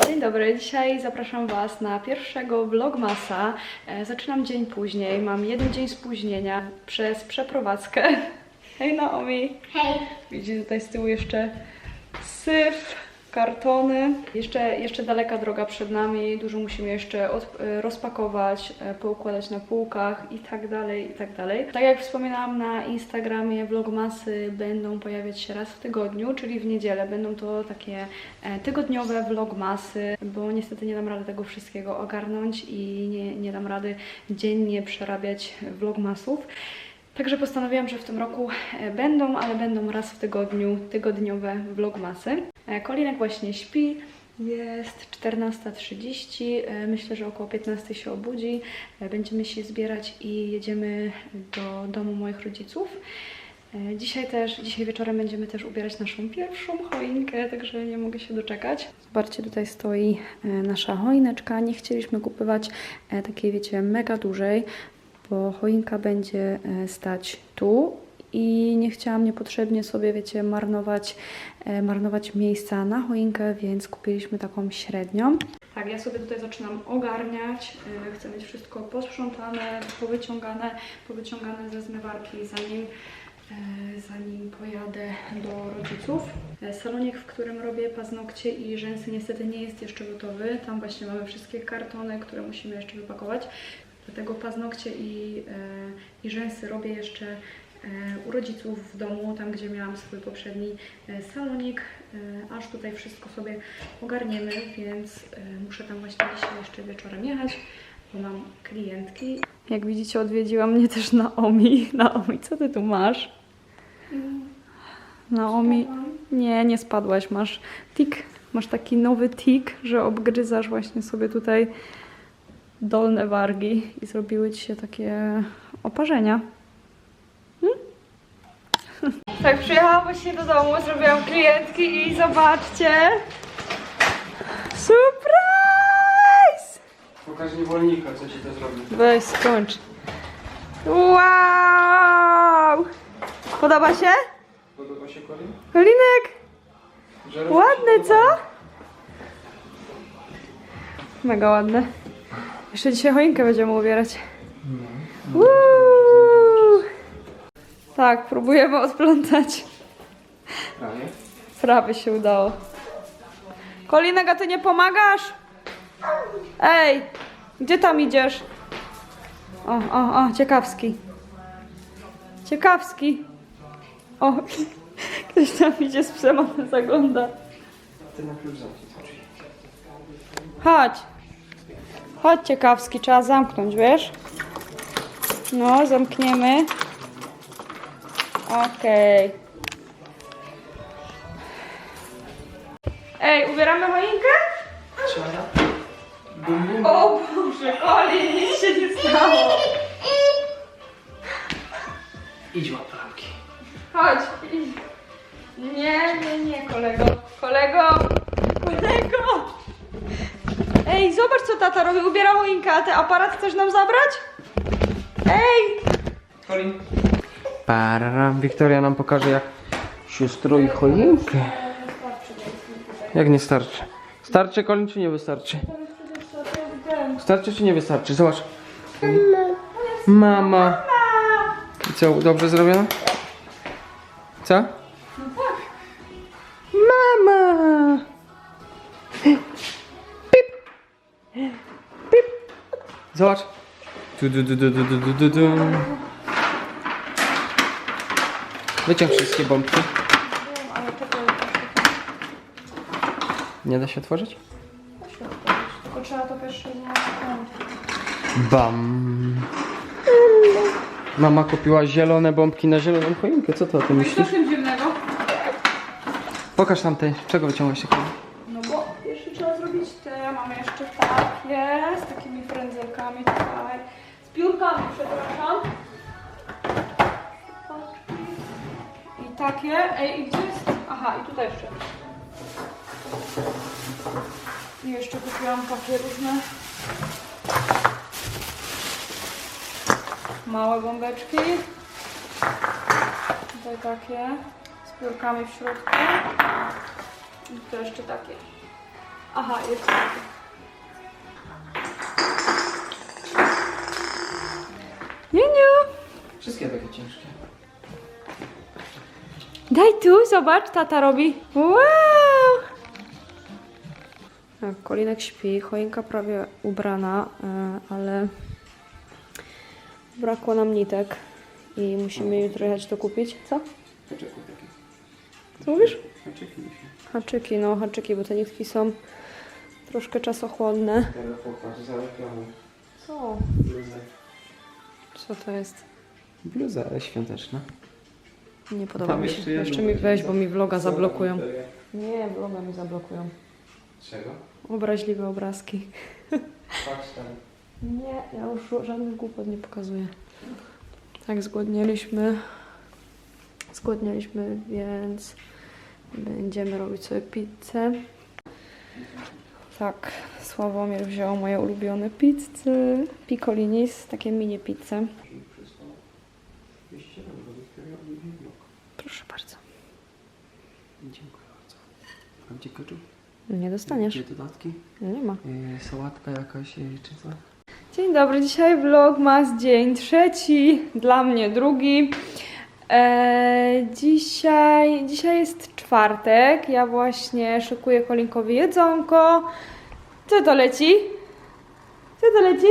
Dzień dobry, dzisiaj zapraszam Was na pierwszego vlogmasa. E, Zaczynam dzień później, mam jeden dzień spóźnienia przez przeprowadzkę. Hej Naomi! Hej. Widzicie tutaj z tyłu jeszcze syf, kartony. Jeszcze, jeszcze daleka droga przed nami, dużo musimy jeszcze od, e, rozpakować, e, poukładać na półkach i tak dalej, i tak dalej. Tak jak wspominałam na Instagramie, vlogmasy będą pojawiać się raz w tygodniu, czyli w niedzielę. Będą to takie e, tygodniowe vlogmasy, bo niestety nie dam rady tego wszystkiego ogarnąć i nie, nie dam rady dziennie przerabiać vlogmasów. Także postanowiłam, że w tym roku będą, ale będą raz w tygodniu tygodniowe vlogmasy. E, Kolinek właśnie śpi, jest 14.30, e, myślę, że około 15 się obudzi. E, Będziemy się zbierać i jedziemy do domu moich rodziców. Dzisiaj też, dzisiaj wieczorem będziemy też ubierać naszą pierwszą choinkę, także nie mogę się doczekać. Zobaczcie, tutaj stoi nasza choineczka. Nie chcieliśmy kupować takiej, wiecie, mega dużej, bo choinka będzie stać tu i nie chciałam niepotrzebnie sobie, wiecie, marnować, e, marnować miejsca na choinkę, więc kupiliśmy taką średnią. Tak, ja sobie tutaj zaczynam ogarniać. e, Chcę mieć wszystko posprzątane, powyciągane, powyciągane ze zmywarki, zanim, e, zanim pojadę do rodziców. E, Salonik, w którym robię paznokcie i rzęsy niestety nie jest jeszcze gotowy. Tam właśnie mamy wszystkie kartony, które musimy jeszcze wypakować. Dlatego paznokcie i, i rzęsy robię jeszcze u rodziców w domu, tam gdzie miałam swój poprzedni e, salonik, e, aż tutaj wszystko sobie ogarniemy, więc e, muszę tam właśnie dzisiaj jeszcze wieczorem jechać, bo mam klientki. Jak widzicie, odwiedziła mnie też Naomi. Naomi, co ty tu masz? Naomi, nie, nie spadłaś, masz tik, masz taki nowy tik, że obgryzasz właśnie sobie tutaj dolne wargi i zrobiły ci się takie oparzenia. Tak, przyjechałam właśnie do domu, zrobiłam klientki i zobaczcie. Surprise! Pokaż niewolnika, co ci to zrobi. Weź, skończ. Wow! Podoba się? Podoba się Colin? Kolinek, robi ładne co? Mega ładne. Jeszcze dzisiaj choinkę będziemy ubierać. Woo! Tak, próbujemy odplątać. Prawie. Prawie się udało. Kolinek, a ty nie pomagasz? Ej, gdzie tam idziesz? O, o, o, ciekawski. Ciekawski. O, ktoś tam idzie z psem, ten zagląda. Ty na klucz zamknij te drzwi. Chodź. Chodź, ciekawski, trzeba zamknąć, wiesz? No, zamkniemy. Okej. Ej, ubieramy choinkę? Trzeba. Bum, bum. O Boże, Oli, nic się nie stało. Idź łap ramki. Chodź. idź. Nie, nie, nie, kolego. Kolego. Kolego. Ej, zobacz co tata robi. Ubiera choinkę, a ty aparat chcesz nam zabrać? Ej. Colin. Pararam. Wiktoria nam pokaże, jak się stroi choinkę. Jak nie starczy? Starczy Colin, czy nie wystarczy? Starczy, czy nie wystarczy? Zobacz. Mama. I co, dobrze zrobiono? Co? Mama! Pip! Pip! Zobacz. Du, du, du, du, du, du, du. Wyciąg wszystkie bombki. Nie da się otworzyć? Tylko trzeba to pierwsze Bam. Mama kupiła zielone bombki na zieloną choinkę. Co to o tym myślisz? tym zimnego? Pokaż tam te. Czego wyciągłeś takie? Takie, ej, i gdzie jest, aha, i tutaj jeszcze. I jeszcze kupiłam takie różne małe bombeczki. Tutaj takie, z piórkami w środku. I to jeszcze takie. Aha, jest. Nie, nie. Wszystkie takie ciężkie. Daj tu, zobacz, tata robi. Wow! Tak, Kolinek śpi, choinka prawie ubrana, e, ale brakło nam nitek i musimy jutro jechać to kupić. Co? Co mówisz? Haczyki. Haczyki, no haczyki, bo te nitki są troszkę czasochłonne. Co? Co to jest? Bluza świąteczna. Nie podoba Tam mi jeszcze się. jedno Jeszcze mi będzie. weź, bo mi vloga zablokują. Nie, vloga mi zablokują. Czego? Obraźliwe obrazki. Patrz tam. Nie, ja już żadnych głupot nie pokazuję. Tak, zgłodnieliśmy. Zgłodnieliśmy, więc będziemy robić sobie pizzę. Tak, Sławomir wziął moje ulubione pizzy. Piccolinis, takie mini pizze. Proszę bardzo. Dziękuję bardzo. A gdzie keczup? Nie dostaniesz. Gdzie dodatki? Nie ma. Yy, sałatka jakaś, yy, czy co? Dzień dobry, dzisiaj vlogmas dzień trzeci, dla mnie drugi. E, dzisiaj, dzisiaj jest czwartek, ja właśnie szykuję Kolinkowi jedzonko. Co to leci? Co to leci?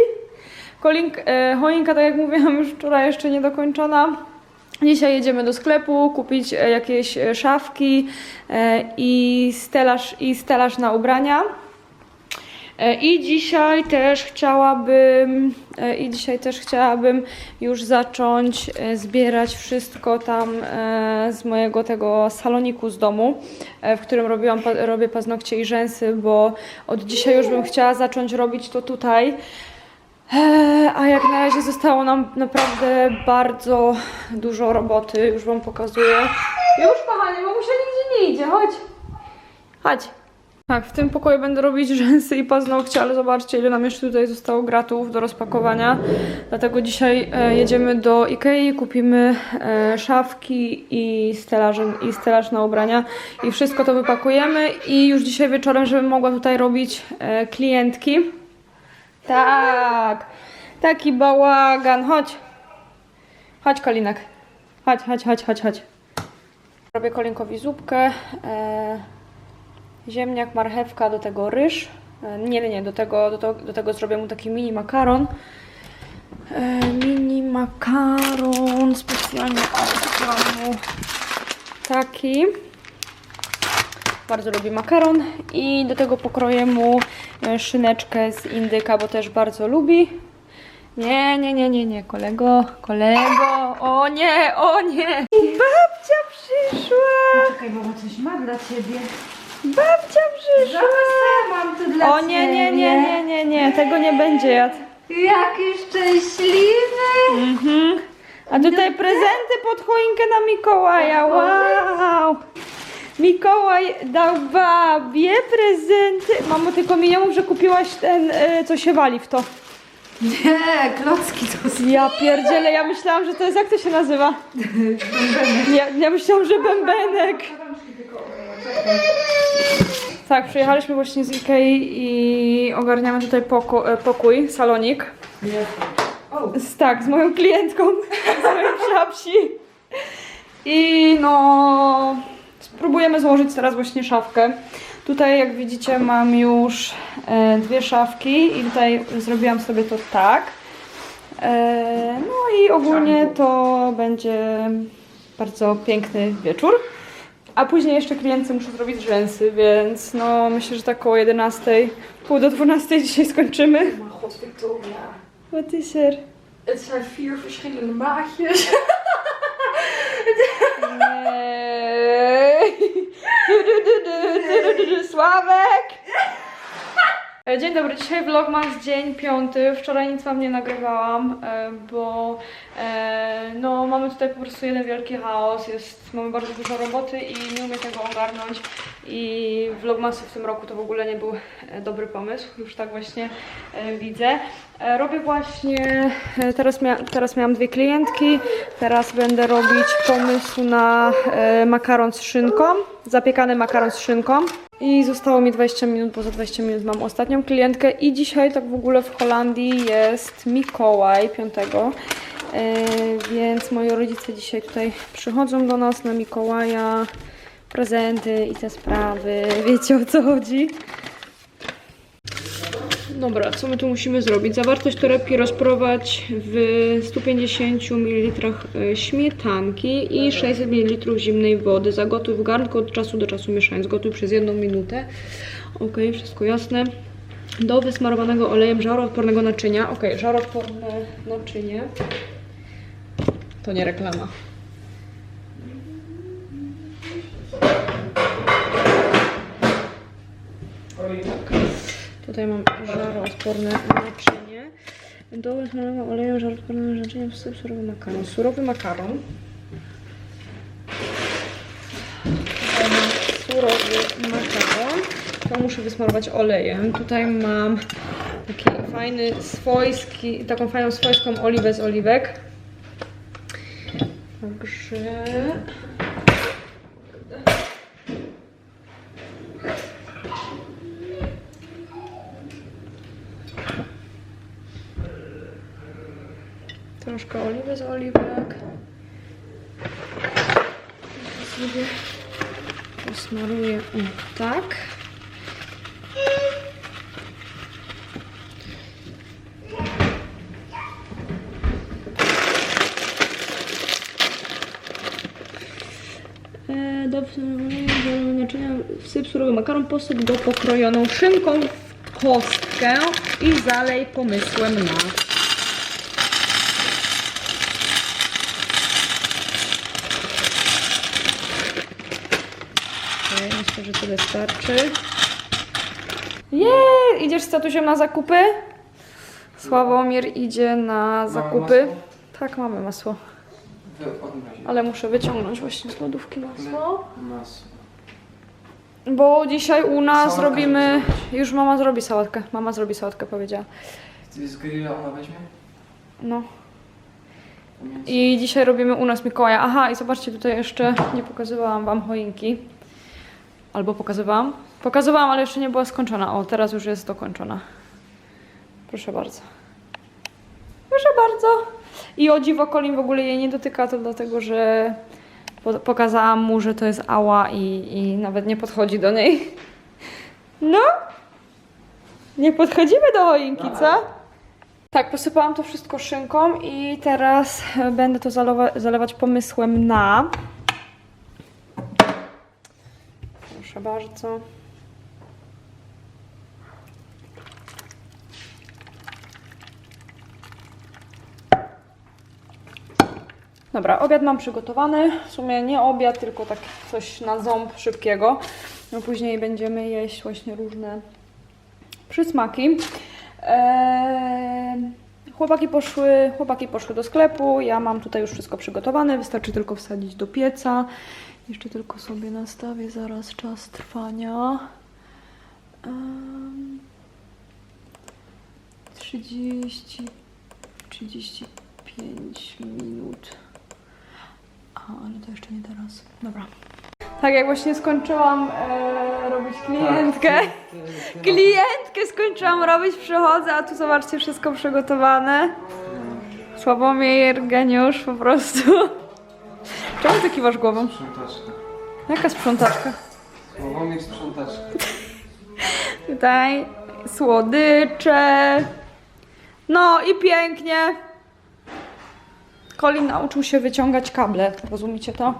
Kolink, e, choinka, tak jak mówiłam już wczoraj, jeszcze niedokończona. Dzisiaj jedziemy do sklepu kupić e, jakieś e, szafki e, i stelaż, i stelaż na ubrania. I dzisiaj też chciałabym i dzisiaj też chciałabym już zacząć zbierać wszystko tam z mojego tego saloniku z domu, w którym robiłam, robię paznokcie i rzęsy, bo od dzisiaj już bym chciała zacząć robić to tutaj. E, A jak na razie zostało nam naprawdę bardzo dużo roboty, już Wam pokazuję. Już kochanie, mamusia nigdzie nie idzie, chodź. Chodź. Tak, w tym pokoju będę robić rzęsy i paznokcie, ale zobaczcie ile nam jeszcze tutaj zostało gratów do rozpakowania. Dlatego dzisiaj e, jedziemy do Ikei, kupimy e, szafki i stelaż, i stelaż na ubrania i wszystko to wypakujemy i już dzisiaj wieczorem, żebym mogła tutaj robić e, klientki. Tak, taki bałagan, chodź. Chodź Kolinek, chodź, chodź, chodź, chodź, chodź. Robię Kolinkowi zupkę. E, ziemniak, marchewka, do tego ryż. E, Nie, nie, nie, do tego, do, to, do tego zrobię mu taki mini makaron. E, mini makaron, specjalnie mu taki. Bardzo lubi makaron i do tego pokroję mu e, szyneczkę z indyka, bo też bardzo lubi. Nie, nie, nie, nie, nie, kolego, kolego, o nie, o nie. Babcia przyszła, Czekaj, mama coś ma dla ciebie. babcia przyszła. Mam tu dla O nie, nie, nie, nie, nie, nie, tego nie będzie jadł. Jaki szczęśliwy! Mhm. A tutaj prezenty pod choinkę na Mikołaja, wow! Mikołaj dał babie prezenty. Mamo, tylko mi nie mów, że kupiłaś ten, e, co się wali w to. Nie, klocki to są. Ja pierdzielę, ja myślałam, że to jest, jak to się nazywa? Ja, ja myślałam, że bębenek. Tak, przyjechaliśmy właśnie z Ikei i ogarniamy tutaj poko e, pokój, salonik. Z, tak, z moją klientką, z mojej szapsi. I no, spróbujemy złożyć teraz właśnie szafkę. Tutaj, jak widzicie, mam już e, dwie szafki i tutaj zrobiłam sobie to tak. E, no i ogólnie to będzie bardzo piękny wieczór. A później jeszcze klientce muszę zrobić rzęsy, więc no myślę, że tak około 11, pół do 12 dzisiaj skończymy. Maar god, Victoria. Wat is er? Het zijn vier verschillende maatjes. Nej. Du, du, du, du, du, du, du, Sławek! E, Dzień dobry, dzisiaj vlogmas dzień piąty. Wczoraj nic wam nie nagrywałam, e, bo e, no, mamy tutaj po prostu jeden wielki chaos, jest, mamy bardzo dużo roboty i nie umiem tego ogarnąć i vlogmasy w tym roku to w ogóle nie był dobry pomysł, już tak właśnie widzę. Robię właśnie, teraz, mia teraz miałam dwie klientki, teraz będę robić pomysł na makaron z szynką, zapiekany makaron z szynką. I zostało mi 20 minut, bo za 20 minut mam ostatnią klientkę. I dzisiaj tak w ogóle w Holandii jest Mikołaj 5. E, więc moi rodzice dzisiaj tutaj przychodzą do nas na Mikołaja. Prezenty i te sprawy. Wiecie o co chodzi? Dobra, co my tu musimy zrobić? Zawartość torebki rozprowadź w 150 ml śmietanki i 600 ml zimnej wody. Zagotuj w garnku od czasu do czasu mieszając. Gotuj przez jedną minutę. Ok, wszystko jasne. Do wysmarowanego olejem żaroodpornego naczynia. Ok, żaroodporne naczynie. To nie reklama. Tutaj mam żaroodporne naczynie. Do wysmarowanego olejem żaroodpornego naczynia wsyp surowy makaron. Surowy makaron. Surowy makaron. To muszę wysmarować olejem. Tutaj mam taki fajny swojski, taką fajną swojską oliwę z oliwek. Także... Troszkę oliwy z oliwek. Sobie posmaruję o tak. E, Do naczynia wsyp surowy makaron, posyp go pokrojoną szynką w kostkę i zalej pomysłem na Okej, myślę, że tyle starczy. Jej! Idziesz z tatusiem na zakupy? Sławomir idzie na zakupy. masło? Tak, mamy masło. Ale muszę wyciągnąć właśnie z lodówki masło. Masło. Bo dzisiaj u nas Sałatkę robimy... Już mama zrobi sałatkę. Mama zrobi sałatkę, powiedziała. Z grilla ona weźmie? No. I dzisiaj robimy u nas Mikołaja. Aha, i zobaczcie, tutaj jeszcze nie pokazywałam Wam choinki. Albo pokazywałam? Pokazywałam, ale jeszcze nie była skończona. O, teraz już jest dokończona. Proszę bardzo. Proszę bardzo. I o dziwo Colin w ogóle jej nie dotyka, to dlatego, że po- pokazałam mu, że to jest ała i, i nawet nie podchodzi do niej. No? Nie podchodzimy do choinki, co? Tak, posypałam to wszystko szynką i teraz będę to zalewa- zalewać pomysłem na. Proszę bardzo. Dobra, obiad mam przygotowany. W sumie nie obiad, tylko tak coś na ząb szybkiego. No później będziemy jeść właśnie różne przysmaki. Eee, chłopaki, poszły, chłopaki poszły do sklepu, ja mam tutaj już wszystko przygotowane, wystarczy tylko wsadzić do pieca. Jeszcze tylko sobie nastawię zaraz czas trwania. Em, 30, 35 minut. A, ale to jeszcze nie teraz. Dobra. Tak, jak właśnie skończyłam e, robić klientkę. Klientkę skończyłam robić, przychodzę, a tu zobaczcie, wszystko przygotowane. Słabomir, geniusz po prostu. Czemu ty kiwasz głową? Sprzątaczka. Jaka sprzątaczka? Słowomir sprzątaczka. Tutaj słodycze. No i pięknie. Colin nauczył się wyciągać kable, rozumiecie to?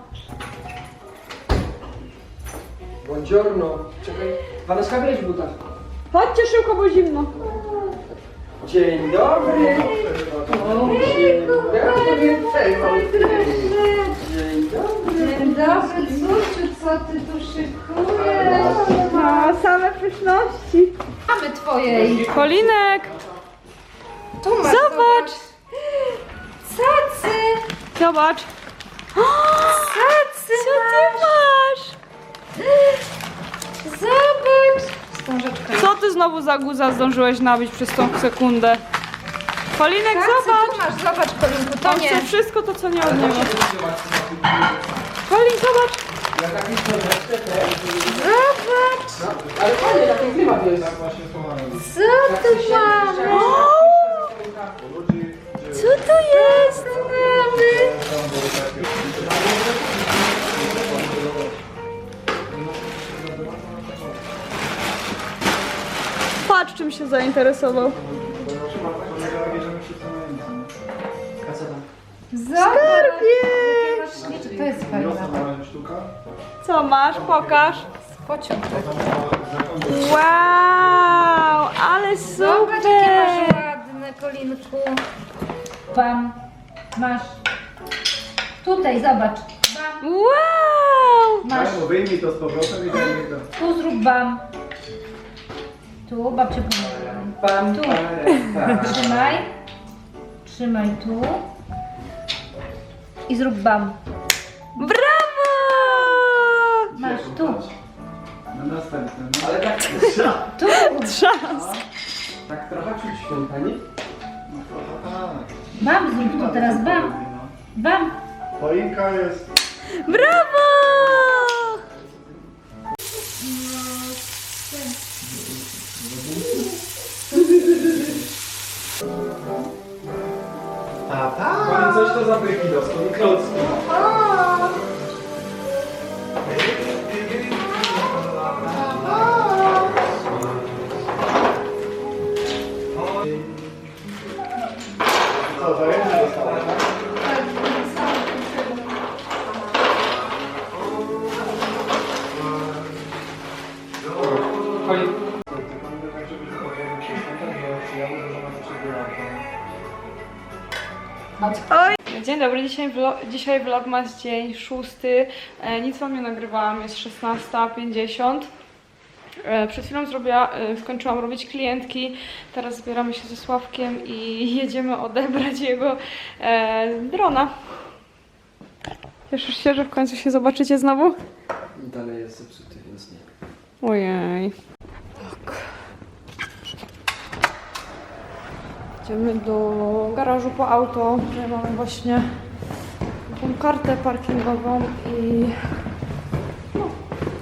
Buongiorno. Czekaj. Waneska, wleź w butach. Chodźcie szybko, bo zimno. Dzień dobry. Dzień dobry. Dzień dobry. Dzień dobry, Zuciu, co ty tu szykujesz? No, same pyszności. Mamy twojej. Kolinek, Tu masz, zobacz, Cacy! zobacz. Cacy Co ty masz? Znowu za guza zdążyłeś nabić przez tą sekundę? Kolinek, Cacy, zobacz. tu masz, zobacz, Kolinku, to Tam nie. chce wszystko to, co nie od niego. Kolin, zobacz. Ja taki książeczkę też. Zobacz, Ale fajnie, taki klimat jest. co tu mamy? Co to jest mamy? Patrz, czym się zainteresował. Masz śliczne. To jest fajne. Co masz? Pokaż. Pociąg. Wow, ale Zobacz, jakie masz super. ładne, Kolinku. Bam. Masz. Tutaj, zobacz. Bam. Wow. Masz. Mu, wyjmij to z powrotem i daj mi to. Tu zrób bam. Tu, babcia pomoże. Pam, Tu. pam, pam. Trzymaj. Trzymaj tu. I zrób bam. Brawo! Masz tu. Na następnym. Ale tak, Tu. Trzask. tak trochę czuć świątka, nie? No trochę tak. Bam zrób to teraz, bam. Bam. Choinka jest... Brawo! Dzisiaj, vlog, dzisiaj vlogmas dzień szósty. E, nic wam nie nagrywałam, jest 16.50. E, przed chwilą zrobiła, e, skończyłam robić klientki, teraz zbieramy się ze Sławkiem i jedziemy odebrać jego drona. Cieszysz się, że w końcu się zobaczycie znowu? Dalej jest zepsuty, więc nie. Ojej. Tak. Idziemy do garażu po auto. Tutaj mamy właśnie kartę parkingową i no,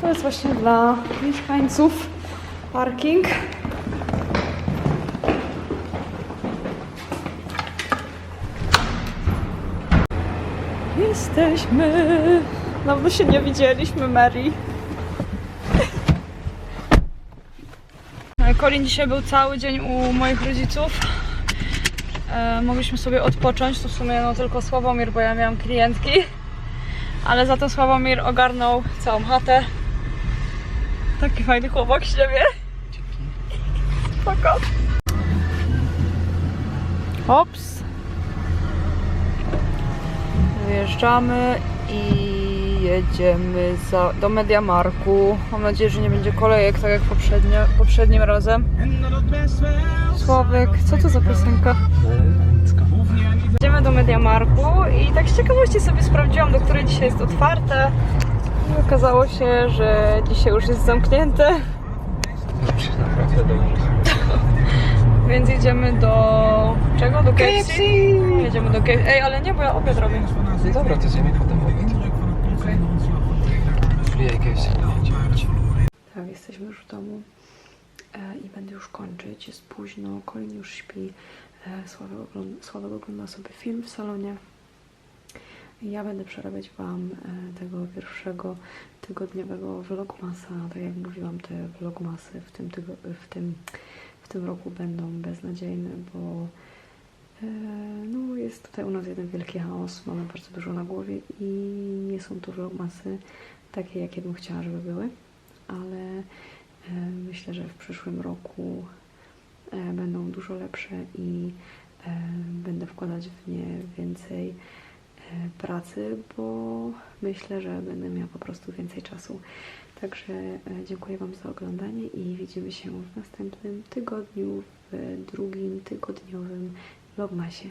to jest właśnie dla mieszkańców parking. Jesteśmy. Dawno się nie widzieliśmy, Mary. Colin dzisiaj był cały dzień u moich rodziców. E, mogliśmy sobie odpocząć, to w sumie no tylko Sławomir, bo ja miałam klientki. Ale za to Sławomir ogarnął całą chatę. Taki fajny chłopak z siebie. Spoko. Hops. Wyjeżdżamy i jedziemy za, do Mediamarku. Mam nadzieję, że nie będzie kolejek, tak jak poprzednio, poprzednim razem. Sławek, co to za piosenka? Jedziemy do Mediamarku i tak z ciekawości sobie sprawdziłam, do której dzisiaj jest otwarte. I okazało się, że dzisiaj już jest zamknięte. Więc jedziemy do... czego? Do KFC? Jedziemy do KFC. Ej, ale nie, bo ja obiad robię. No dobra, to zjemy kiedyś. Tak, jesteśmy już w domu e, i będę już kończyć. Jest późno, Colin już śpi. E, Sławek, ogląda, Sławek ogląda sobie film w salonie. Ja będę przerabiać Wam e, tego pierwszego tygodniowego vlogmasa. Tak jak mówiłam, te vlogmasy w tym, w tym, w tym roku będą beznadziejne, bo no, jest tutaj u nas jeden wielki chaos. Mamy bardzo dużo na głowie i nie są to vlogmasy takie, jakie bym chciała, żeby były ale e, myślę, że w przyszłym roku e, będą dużo lepsze i e, będę wkładać w nie więcej pracy, bo myślę, że będę miała po prostu więcej czasu. Także dziękuję Wam za oglądanie i widzimy się w następnym tygodniu, w drugim tygodniowym vlogmasie.